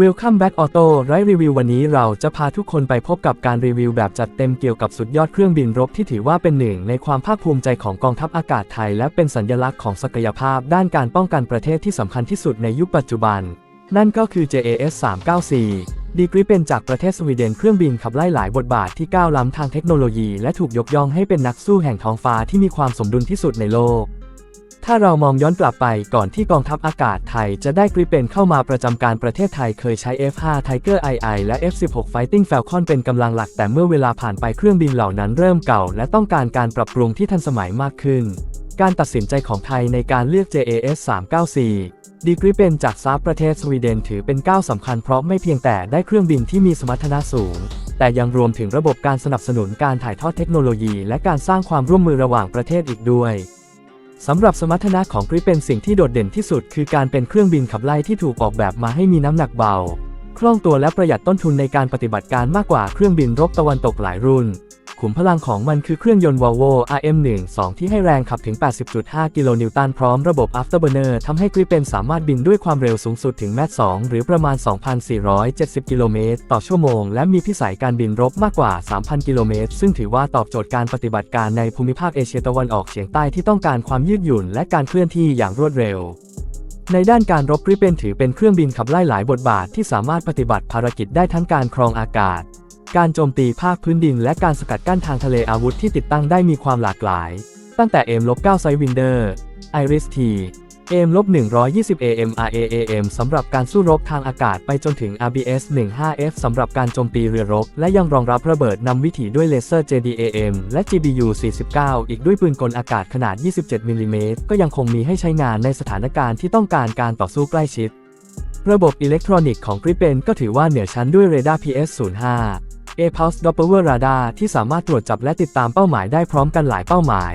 Welcome back Auto ไรรีวิววันนี้เราจะพาทุกคนไปพบกับการรีวิวแบบจัดเต็มเกี่ยวกับสุดยอดเครื่องบินรบที่ถือว่าเป็นหนึ่งในความภาคภูมิใจของกองทัพอากาศไทย และเป็นสัญลักษณ์ของศักยภาพด้านการป้องกันประเทศที่สำคัญที่สุดในยุคปัจจุบัน นั่นก็คือ JAS 394ดีกรีเป็นจากประเทศสวีเดนเครื่องบินขับไล่หลายบทบาทที่ก้าวล้ำทางเทคโนโลยี และถูกยกย่องให้เป็นนักสู้แห่งท้องฟ้าที่มีความสมดุลที่สุดในโลก ถ้าเรามองย้อนกลับไปก่อนที่กองทัพอากาศไทยจะได้กริเปนเข้ามาประจำการประเทศไทยเคยใช้ F5 Tiger II และ F16 Fighting Falcon เป็นกำลังหลักแต่เมื่อเวลาผ่านไปเครื่องบินเหล่านั้นเริ่มเก่า และต้องการการปรับปรุงที่ทันสมัยมากขึ้น การตัดสินใจของไทยในการเลือก JAS 394 ดีกริเปนจากซาบประเทศสวีเดนถือเป็นก้าวสำคัญเพราะไม่เพียงแต่ได้เครื่องบินที่มีสมรรถนะสูงแต่ยังรวมถึงระบบการสนับสนุนการถ่ายทอดเทคโนโลยี และการสร้างความร่วมมือระหว่างประเทศอีกด้วย สำหรับสมรรถนะของกริปเป็นสิ่งที่โดดเด่นที่สุด คือการเป็นเครื่องบินขับไล่ที่ถูกออกแบบมาให้มีน้ำหนักเบา คล่องตัวและประหยัดต้นทุนในการปฏิบัติการมากกว่าเครื่องบินรบตะวันตกหลายรุ่น ขุมพลังของมันคือเครื่องยนต์ Volvo RM12 ที่ให้แรงขับถึง 80.5 กิโลนิวตันพร้อมระบบ Afterburner ทำให้กริปเป็นสามารถบินด้วยความเร็วสูงสุดถึงแมท2หรือประมาณ 2,470 กิโลเมตรต่อชั่วโมง และมีพิสัยการบินรบมากกว่า 3,000 กิโลเมตร ซึ่งถือว่าตอบโจทย์การปฏิบัติการในภูมิภาคเอเชียตะวันออกเฉียงใต้ที่ต้องการความยืดหยุ่น และการเคลื่อนที่อย่างรวดเร็วในด้านการรบกริปเป็นถือเป็นเครื่องบินขับไล่หลายบทบาทที่สามารถปฏิบัติภารกิจได้ทั้งการครองอากาศ การโจมตีภาคพื้นดินและการสกัดกั้นทางทะเลอาวุธที่ติดตั้งได้มีความหลากหลาย ตั้งแต่ M-9 ไซวินเดอร์ Iris T M-120 AMRAAM สำหรับการสู้รบทางอากาศไปจนถึง RBS 15F สำหรับการโจมตีเรือรบ และยังรองรับระเบิดนำวิถีด้วยเลเซอร์ JDAM และ GBU 49 อีกด้วยปืนกลอากาศขนาด 27 มิลลิเมตรก็ยังคงมีให้ใช้งานในสถานการณ์ที่ต้องการการต่อสู้ใกล้ชิด ระบบอิเล็กทรอนิกส์ของกริเปนก็ถือว่าเหนือชั้นด้วยเรดาร์ PS05 A-Pulse Doppler Radar ที่สามารถตรวจจับและติดตามเป้าหมายได้พร้อมกันหลายเป้าหมาย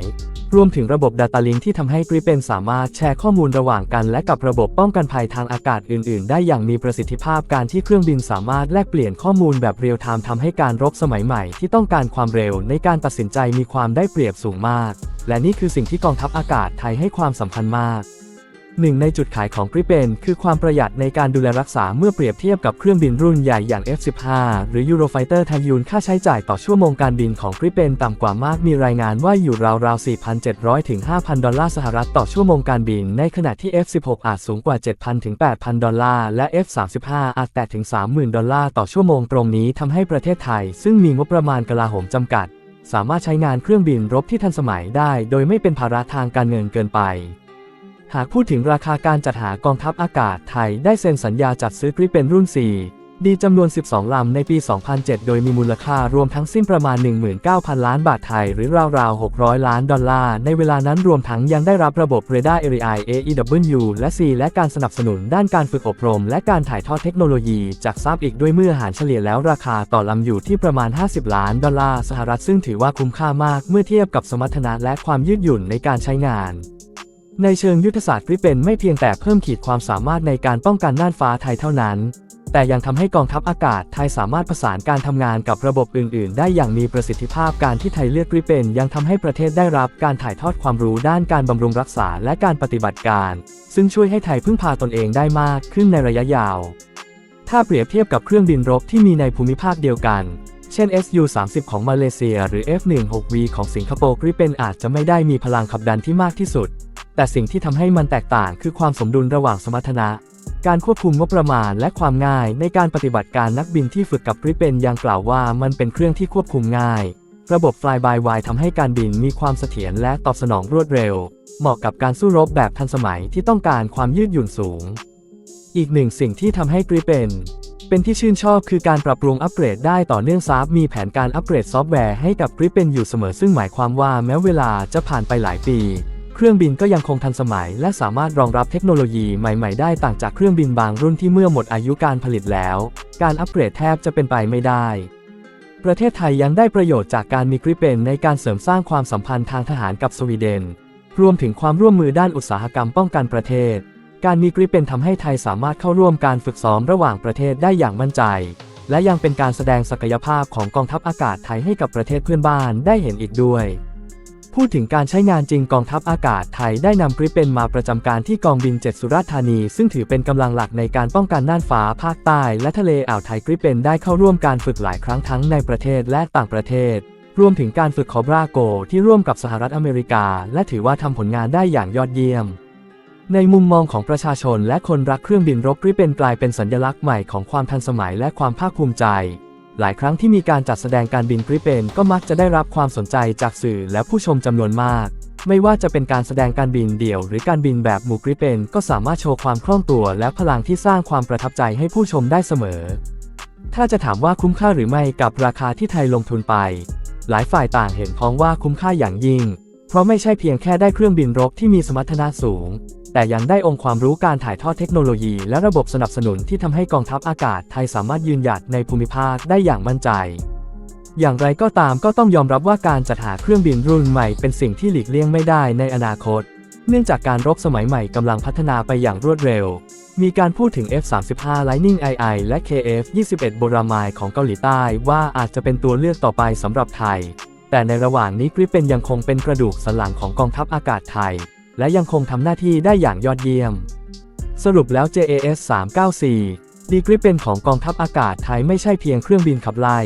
รวมถึงระบบ Data Link ที่ทำให้กริเปนสามารถแชร์ข้อมูลระหว่างกันและกับระบบป้องกันภัยทางอากาศอื่น ๆ ได้อย่างมีประสิทธิภาพการที่เครื่องบินสามารถแลกเปลี่ยนข้อมูลแบบเรียลไทม์ทำให้การรบสมัยใหม่ที่ต้องการความเร็วในการตัดสินใจมีความได้เปรียบสูงมาก และนี่คือสิ่งที่กองทัพอากาศไทยให้ความสำคัญมาก หนึ่งในจุดขายของกริเปนคือความประหยัดในการดูแลรักษาเมื่อเปรียบเทียบกับเครื่องบินรุ่นใหญ่อย่าง F-15 หรือ Eurofighter ไทยูนค่าใช้จ่ายต่อชั่วโมงการบินของกริเปนต่ำกว่ามากมีรายงานว่าอยู่ราวๆ 4,700 ถึง 5,000 ดอลลาร์สหรัฐต่อชั่วโมงการบิน ในขณะที่ F-16 อาจสูงกว่า 7,000 ถึง 8,000 ดอลลาร์และ F-35 อาจแตะถึง 30,000 ดอลลาร์ต่อชั่วโมงตรงนี้ทำให้ประเทศไทย ซึ่งมีงบประมาณกลาโหมจำกัด สามารถใช้งานเครื่องบินรบที่ทันสมัยได้ โดยไม่เป็นภาระทางการเงินเกินไป หากพูดถึงราคาการจัดหากองทัพอากาศไทยได้เซ็นสัญญาจัดซื้อกริปเป็นรุ่น 4 ดีจำนวน 12 ลำในปี 2007 โดยมีมูลค่ารวมทั้งสิ้นประมาณ 19,000 ล้านบาทไทย หรือราวๆ 600 ล้านดอลลาร์ ในเวลานั้นรวมทั้งยังได้รับระบบเรดาร์ ARI AEW และ C และการสนับสนุนด้านการฝึกอบรม และการถ่ายทอดเทคโนโลยีจากซับอีกด้วยเมื่อหารเฉลี่ยแล้วราคาต่อลำอยู่ที่ประมาณ 50 ล้านดอลลาร์สหรัฐซึ่งถือว่าคุ้มค่ามากเมื่อเทียบกับสมรรถนะและความยืดหยุ่นในการใช้งาน ในเชิงยุทธศาสตร์กริเป็นไม่เพียงแต่เพิ่มขีดความสามารถในการป้องกันน่านฟ้าไทยเท่านั้น แต่ยังทำให้กองทัพอากาศไทยสามารถประสานการทำงานกับระบบอื่น ๆ ได้อย่างมีประสิทธิภาพการที่ไทยเลือกกริเป็นยังทำให้ประเทศได้รับการถ่ายทอดความรู้ด้านการบำรุงรักษาและการปฏิบัติการ ซึ่งช่วยให้ไทยพึ่งพาตนเองได้มากขึ้นในระยะยาว ถ้าเปรียบเทียบกับเครื่องบินรบที่มีในภูมิภาคเดียวกันเช่น SU-30 ของมาเลเซีย หรือ F-16V ของสิงคโปร์กริเป็นอาจจะไม่ได้มีพลังขับดันที่มากที่สุด แต่สิ่งที่ทำให้มันแตกต่างคือความสมดุลระหว่างสมรรถนะ การควบคุมงบประมาณและความง่ายในการปฏิบัติการนักบินที่ฝึกกับริเป็นยังกล่าวว่ามันเป็นเครื่องที่ควบคุมง่าย ระบบ Fly by Wire ทำให้การบินมีความเสถียรและตอบสนองรวดเร็ว เหมาะกับการสู้รบแบบทันสมัยที่ต้องการความยืดหยุ่นสูง อีกหนึ่งสิ่งที่ทำให้กริเป็นเป็นที่ชื่นชอบคือการปรับปรุงอัปเกรดได้ต่อเนื่องซาฟมีแผนการอัปเกรดซอฟต์แวร์ให้กับกริปเป็นอยู่เสมอซึ่งหมายความว่าแม้เวลาจะผ่านไปหลายปี เครื่องบินก็ยังคงทันสมัย และสามารถรองรับเทคโนโลยีใหม่ ๆ ได้ต่างจากเครื่องบินบางรุ่นที่เมื่อหมดอายุการผลิตแล้ว การอัปเกรดแทบจะเป็นไปไม่ได้ ประเทศไทยยังได้ประโยชน์จากการมีกริเปนในการเสริมสร้างความสัมพันธ์ทางทหารกับสวีเดน รวมถึงความร่วมมือด้านอุตสาหกรรมป้องกันประเทศ การมีกริเปนทำให้ไทยสามารถเข้าร่วมการฝึกซ้อมระหว่างประเทศได้อย่างมั่นใจ และยังเป็นการแสดงศักยภาพของกองทัพอากาศไทยให้กับประเทศเพื่อนบ้านได้เห็นอีกด้วย พูดถึงการใช้งานจริงกองทัพอากาศไทยได้นำกริปเปนมาประจำการที่กองบิน 7 สุราษฎร์ธานี ซึ่งถือเป็นกำลังหลักในการป้องกันน่านฟ้าภาคใต้ และทะเลอ่าวไทยกริปเปนได้เข้าร่วมการฝึกหลายครั้งทั้งในประเทศและต่างประเทศ รวมถึงการฝึกคอบราโก ที่ร่วมกับสหรัฐอเมริกา และถือว่าทำผลงานได้อย่างยอดเยี่ยม ในมุมมองของประชาชนและคนรักเครื่องบินรบกริปเปนกลายเป็นสัญลักษณ์ใหม่ของความทันสมัยและความภาคภูมิใจ หลายครั้งที่มีการจัดแสดงการบินกริเปนก็มักจะได้รับความสนใจจากสื่อและผู้ชมจำนวนมาก ไม่ว่าจะเป็นการแสดงการบินเดี่ยว หรือการบินแบบหมู่กริเปนก็สามารถโชว์ความคล่องตัว และพลังที่สร้างความประทับใจให้ผู้ชมได้เสมอ ถ้าจะถามว่าคุ้มค่าหรือไม่กับราคาที่ไทยลงทุนไป หลายฝ่ายต่างเห็นพ้องว่าคุ้มค่าอย่างยิ่ง เพราะไม่ใช่เพียงแค่ได้เครื่องบินรบที่มีสมรรถนะสูง แต่ยังได้องค์ความรู้การถ่ายทอดเทคโนโลยี และระบบสนับสนุนที่ทำให้กองทัพอากาศไทยสามารถยืนหยัดในภูมิภาคได้อย่างมั่นใจ อย่างไรก็ตามก็ต้องยอมรับว่าการจัดหาเครื่องบินรุ่นใหม่เป็นสิ่งที่หลีกเลี่ยงไม่ได้ในอนาคต เนื่องจากการรบสมัยใหม่กำลังพัฒนาไปอย่างรวดเร็ว มีการพูดถึง F-35 Lightning II และ KF-21 โบรามายของเกาหลีใต้ว่าอาจจะเป็นตัวเลือกต่อไปสำหรับไทย แต่ในระหว่างนี้กริปเป็นยังคงเป็นกระดูกสันหลังของกองทัพอากาศไทย และยังคงทำหน้าที่ได้อย่างยอดเยี่ยม สรุปแล้ว JAS 394 ดีกริปเป็นของกองทัพอากาศไทยไม่ใช่เพียงเครื่องบินขับไล่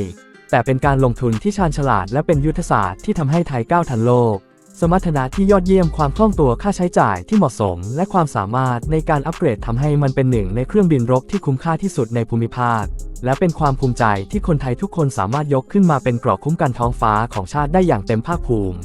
แต่เป็นการลงทุนที่ชาญฉลาดและเป็นยุทธศาสตร์ที่ทำให้ไทยก้าวทันโลก สมรรถนะที่ยอดเยี่ยมความคล่องตัวค่าใช้จ่ายที่เหมาะสม และความสามารถในการอัปเกรดทำให้มันเป็นหนึ่งในเครื่องบินรบที่คุ้มค่าที่สุดในภูมิภาค และเป็นความภูมิใจที่คนไทยทุกคนสามารถยกขึ้นมาเป็นเกราะคุ้มกันท้องฟ้าของชาติได้อย่างเต็มภาคภูมิ